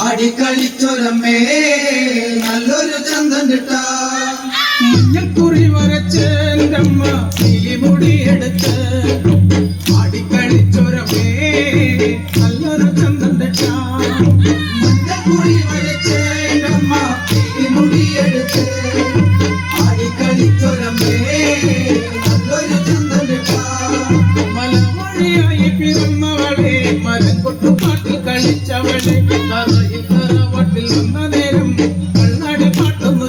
ആടിക്കളിച്ചൊരമ്മേ നല്ലൊരു ചന്തം കിട്ടാ. മഞ്ഞക്കുറി പിറന്നവളെ മരക്കൊട്ടുപാട്ടിൽ കളിച്ചവളെ കറയിൽ കറവട്ടിൽ വന്ന നേരം കണ്ണാടി പാട്ടൊന്നു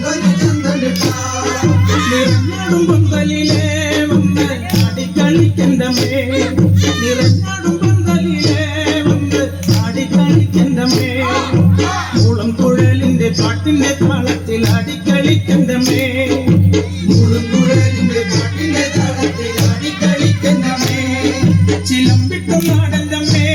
നല്ലൊരു കിട്ടാ നിറഞ്ഞാടും പന്തലിലെ വന്ന് ആടിക്കളിക്കണ്ട മേ നിറഞ്ഞാടും പന്തലിലെ വന്ന് ആടിക്കളിക്കണ്ട മേ മുഴലിന്റെ പാട്ടിന്റെ താളത്തിൽ അടിക്കളിക്കുന്നമേ മുഴുകുഴലിന്റെ പാട്ടിന്റെ താളത്തിൽ അടിക്കളിക്കുന്നമേ ചിലമ്പിട്ട നാടല്ലമ്മേ